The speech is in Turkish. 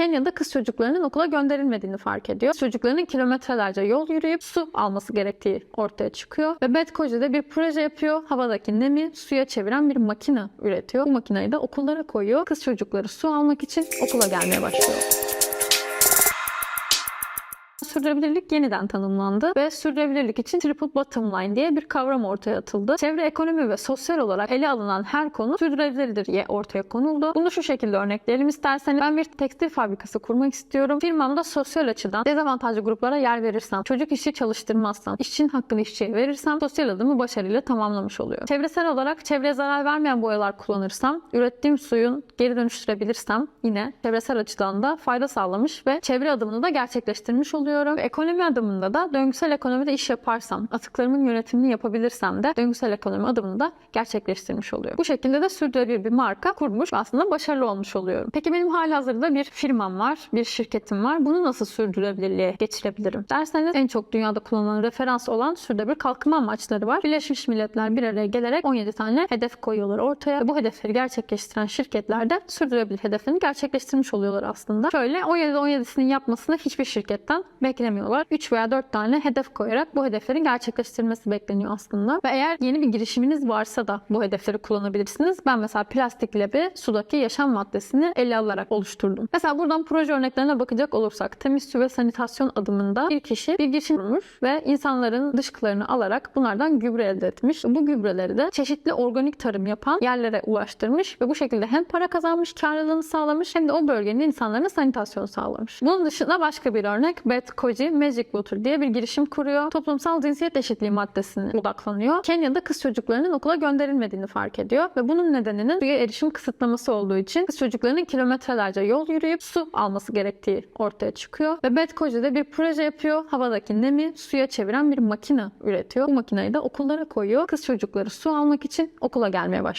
Kenya'da kız çocuklarının okula gönderilmediğini fark ediyor. Çocukların kilometrelerce yol yürüyüp su alması gerektiği ortaya çıkıyor. Ve Koca bir proje yapıyor. Havadaki nemi suya çeviren bir makine üretiyor. Bu makineyi de okullara koyuyor. Kız çocukları su almak için okula gelmeye başlıyor. Sürdürülebilirlik yeniden tanımlandı ve sürdürülebilirlik için triple bottom line diye bir kavram ortaya atıldı. Çevre, ekonomi ve sosyal olarak ele alınan her konu sürdürülebilirdir diye ortaya konuldu. Bunu şu şekilde örnekleyelim isterseniz. Ben bir tekstil fabrikası kurmak istiyorum. Firmamda sosyal açıdan dezavantajlı gruplara yer verirsem, çocuk işçi çalıştırmazsam, işçinin hakkını işçiye verirsem sosyal adımı başarıyla tamamlamış oluyor. Çevresel olarak çevreye zarar vermeyen boyalar kullanırsam, ürettiğim suyun geri dönüştürebilirsem yine çevresel açıdan da fayda sağlamış ve çevre adımını da gerçekleştirmiş oluyorum. Ve ekonomi adımında da döngüsel ekonomide iş yaparsam, atıklarımın yönetimini yapabilirsem de döngüsel ekonomi adımını da gerçekleştirmiş oluyor. Bu şekilde de sürdürülebilir bir marka kurmuş ve aslında başarılı olmuş oluyorum. Peki benim halihazırda bir firmam var, bir şirketim var. Bunu nasıl sürdürülebilirliğe geçirebilirim? Derseniz en çok dünyada kullanılan referans olan sürdürülebilir kalkınma amaçları var. Birleşmiş Milletler bir araya gelerek 17 tane hedef koyuyorlar ortaya. Bu hedefleri gerçekleştiren şirketler de sürdürülebilir hedeflerini gerçekleştirmiş oluyorlar aslında. Şöyle 17 17'sinin yapmasını hiçbir şirketten beklemiyorlar. 3 veya 4 tane hedef koyarak bu hedeflerin gerçekleştirilmesi bekleniyor aslında. Ve eğer yeni bir girişiminiz varsa da bu hedefleri kullanabilirsiniz. Ben mesela plastik lebi sudaki yaşam maddesini ele alarak oluşturdum. Mesela buradan proje örneklerine bakacak olursak temiz su ve sanitasyon adımında bir kişi bir girişim kurmuş ve insanların dışkılarını alarak bunlardan gübre elde etmiş. Bu gübreleri de çeşitli organik tarım yapan yerlere ulaştırmış ve bu şekilde hem para kazanmış, karlılığını sağlamış hem de o bölgenin insanlarına sanitasyon sağlamış. Bunun dışında başka bir örnek Beth Koji Magic Water diye bir girişim kuruyor. Toplumsal cinsiyet eşitliği maddesine odaklanıyor. Kenya'da kız çocuklarının okula gönderilmediğini fark ediyor ve bunun nedeninin suya erişim kısıtlaması olduğu için kız çocuklarının kilometrelerce yol yürüyüp su alması gerektiği ortaya çıkıyor. Ve Beth Koji bir proje yapıyor. Havadaki nemi suya çeviren bir makine üretiyor. Bu makineyi de okullara koyuyor. Kız çocukları su almak için okula gelmeye başlıyor.